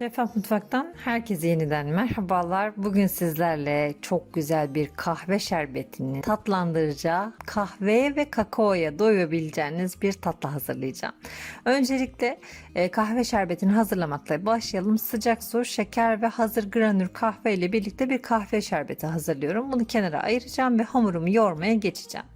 Refah Mutfak'tan herkese yeniden merhabalar. Bugün sizlerle çok güzel bir kahve şerbetini tatlandıracağı kahveye ve kakaoya doyabileceğiniz bir tatlı hazırlayacağım. Öncelikle e, kahve şerbetini hazırlamakla başlayalım. Sıcak su, şeker ve hazır granül kahve ile birlikte bir kahve şerbeti hazırlıyorum. Bunu kenara ayıracağım ve hamurumu yoğurmaya geçeceğim.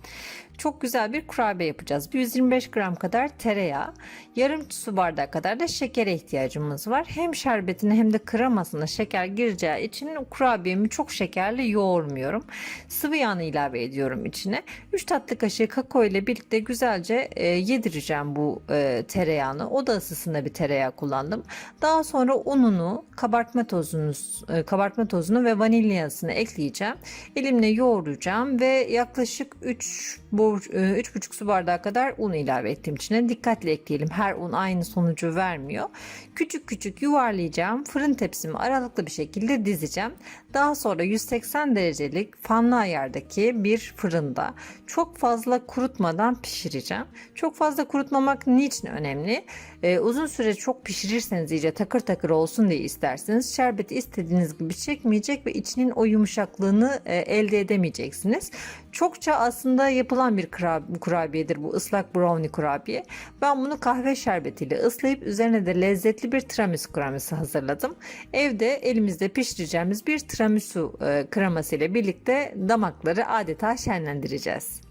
Çok güzel bir kurabiye yapacağız. 125 gram kadar tereyağı, yarım su bardağı kadar da şekere ihtiyacımız var. Hem şerbetine hem de kremasına şeker gireceği için kurabiyemi çok şekerli yoğurmuyorum. Sıvı yağını ilave ediyorum içine. 3 tatlı kaşığı kakao ile birlikte güzelce e, yedireceğim bu e, tereyağını. Oda ısısında bir tereyağı kullandım. Daha sonra ununu, kabartma tozunu, e, kabartma tozunu ve vanilyasını ekleyeceğim. Elimle yoğuracağım ve yaklaşık 3 bu 3,5 su bardağı kadar un ilave ettim içine. Dikkatli ekleyelim. Her un aynı sonucu vermiyor. Küçük küçük yuvarlayacağım. Fırın tepsimi aralıklı bir şekilde dizeceğim. Daha sonra 180 derecelik fanlı ayardaki bir fırında çok fazla kurutmadan pişireceğim. Çok fazla kurutmamak niçin önemli? Ee, uzun süre çok pişirirseniz iyice takır takır olsun diye isterseniz şerbeti istediğiniz gibi çekmeyecek ve içinin o yumuşaklığını e, elde edemeyeceksiniz. Çokça aslında yapılan bir kura- kurabiyedir bu ıslak brownie kurabiye. Ben bunu kahve şerbetiyle ıslayıp üzerine de lezzetli bir tiramisu kreması hazırladım. Evde elimizde pişireceğimiz bir tiramisu e, kreması ile birlikte damakları adeta şenlendireceğiz.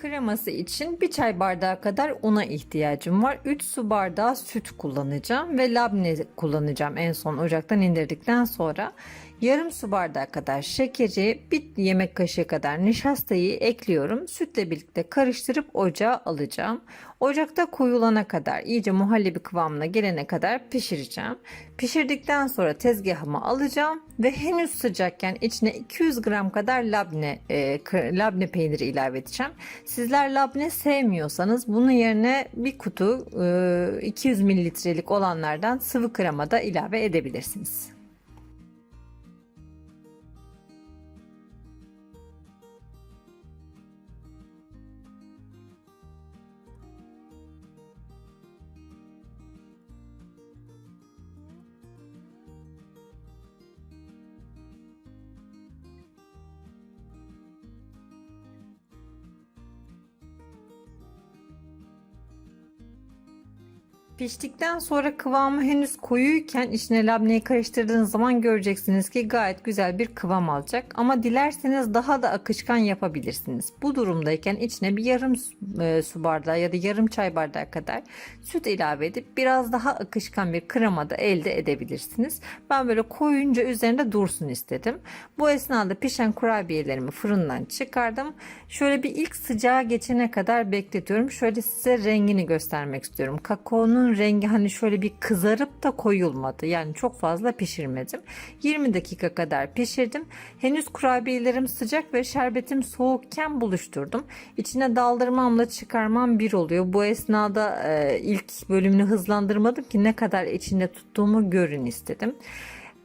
Kreması için bir çay bardağı kadar una ihtiyacım var. 3 su bardağı süt kullanacağım ve labne kullanacağım en son ocaktan indirdikten sonra. Yarım su bardağı kadar şekeri, bir yemek kaşığı kadar nişastayı ekliyorum. Sütle birlikte karıştırıp ocağa alacağım. Ocakta koyulana kadar, iyice muhallebi kıvamına gelene kadar pişireceğim. Pişirdikten sonra tezgahıma alacağım ve henüz sıcakken içine 200 gram kadar labne, e, labne peyniri ilave edeceğim. Sizler labne sevmiyorsanız bunun yerine bir kutu e, 200 mililitrelik olanlardan sıvı krema da ilave edebilirsiniz. Piştikten sonra kıvamı henüz koyuyken içine labneyi karıştırdığınız zaman göreceksiniz ki gayet güzel bir kıvam alacak. Ama dilerseniz daha da akışkan yapabilirsiniz. Bu durumdayken içine bir yarım e, su bardağı ya da yarım çay bardağı kadar süt ilave edip biraz daha akışkan bir krema da elde edebilirsiniz. Ben böyle koyunca üzerinde dursun istedim. Bu esnada pişen kurabiyelerimi fırından çıkardım. Şöyle bir ilk sıcağı geçene kadar bekletiyorum. Şöyle size rengini göstermek istiyorum. Kakaonun rengi hani şöyle bir kızarıp da koyulmadı. Yani çok fazla pişirmedim. 20 dakika kadar pişirdim. Henüz kurabiyelerim sıcak ve şerbetim soğukken buluşturdum. İçine daldırmamla çıkarmam bir oluyor. Bu esnada e, ilk bölümünü hızlandırmadım ki ne kadar içinde tuttuğumu görün istedim.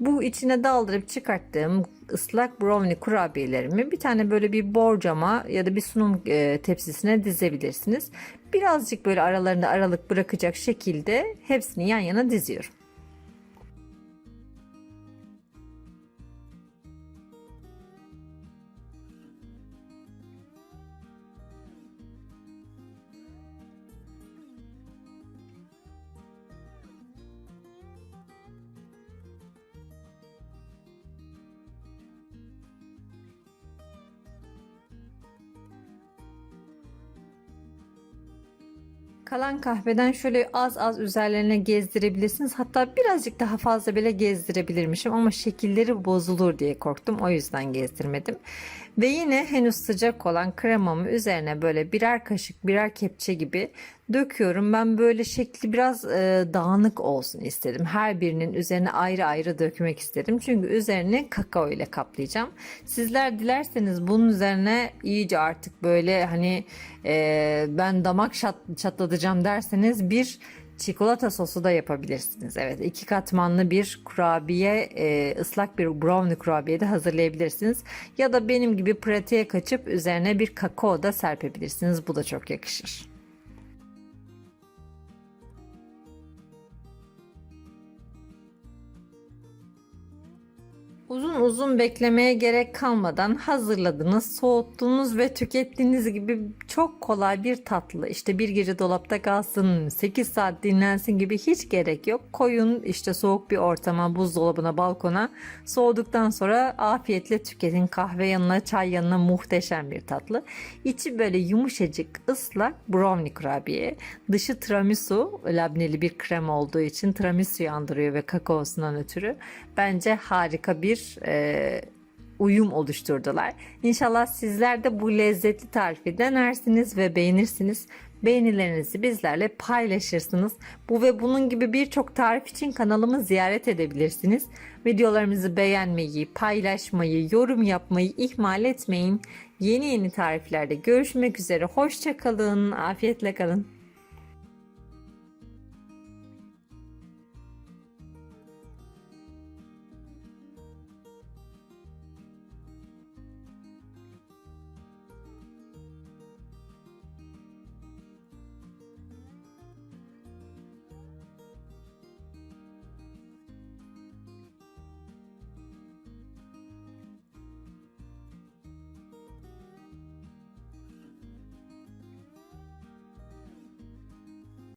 Bu içine daldırıp çıkarttığım ıslak brownie kurabiyelerimi bir tane böyle bir borcama ya da bir sunum e, tepsisine dizebilirsiniz. Birazcık böyle aralarında aralık bırakacak şekilde hepsini yan yana diziyorum. Kalan kahveden şöyle az az üzerlerine gezdirebilirsiniz. Hatta birazcık daha fazla bile gezdirebilirmişim ama şekilleri bozulur diye korktum. O yüzden gezdirmedim. Ve yine henüz sıcak olan kremamı üzerine böyle birer kaşık birer kepçe gibi döküyorum. Ben böyle şekli biraz e, dağınık olsun istedim. Her birinin üzerine ayrı ayrı dökmek istedim. Çünkü üzerini kakao ile kaplayacağım. Sizler dilerseniz bunun üzerine iyice artık böyle hani e, ben damak şat- çatlatacağım derseniz bir çikolata sosu da yapabilirsiniz. Evet iki katmanlı bir kurabiye e, ıslak bir brownie kurabiye de hazırlayabilirsiniz. Ya da benim gibi pratiğe kaçıp üzerine bir kakao da serpebilirsiniz. Bu da çok yakışır. Uzun uzun beklemeye gerek kalmadan hazırladınız, soğuttunuz ve tükettiğiniz gibi çok kolay bir tatlı. İşte bir gece dolapta kalsın, 8 saat dinlensin gibi hiç gerek yok. Koyun işte soğuk bir ortama, buzdolabına, balkona. Soğuduktan sonra afiyetle tüketin. Kahve yanına, çay yanına muhteşem bir tatlı. İçi böyle yumuşacık, ıslak brownie kurabiye. Dışı tiramisu, labneli bir krem olduğu için tiramisu'yu andırıyor ve kakaosundan ötürü. Bence harika bir e, uyum oluşturdular. İnşallah sizler de bu lezzetli tarifi denersiniz ve beğenirsiniz. Beğenilerinizi bizlerle paylaşırsınız. Bu ve bunun gibi birçok tarif için kanalımı ziyaret edebilirsiniz. Videolarımızı beğenmeyi, paylaşmayı, yorum yapmayı ihmal etmeyin. Yeni yeni tariflerde görüşmek üzere. Hoşçakalın, afiyetle kalın.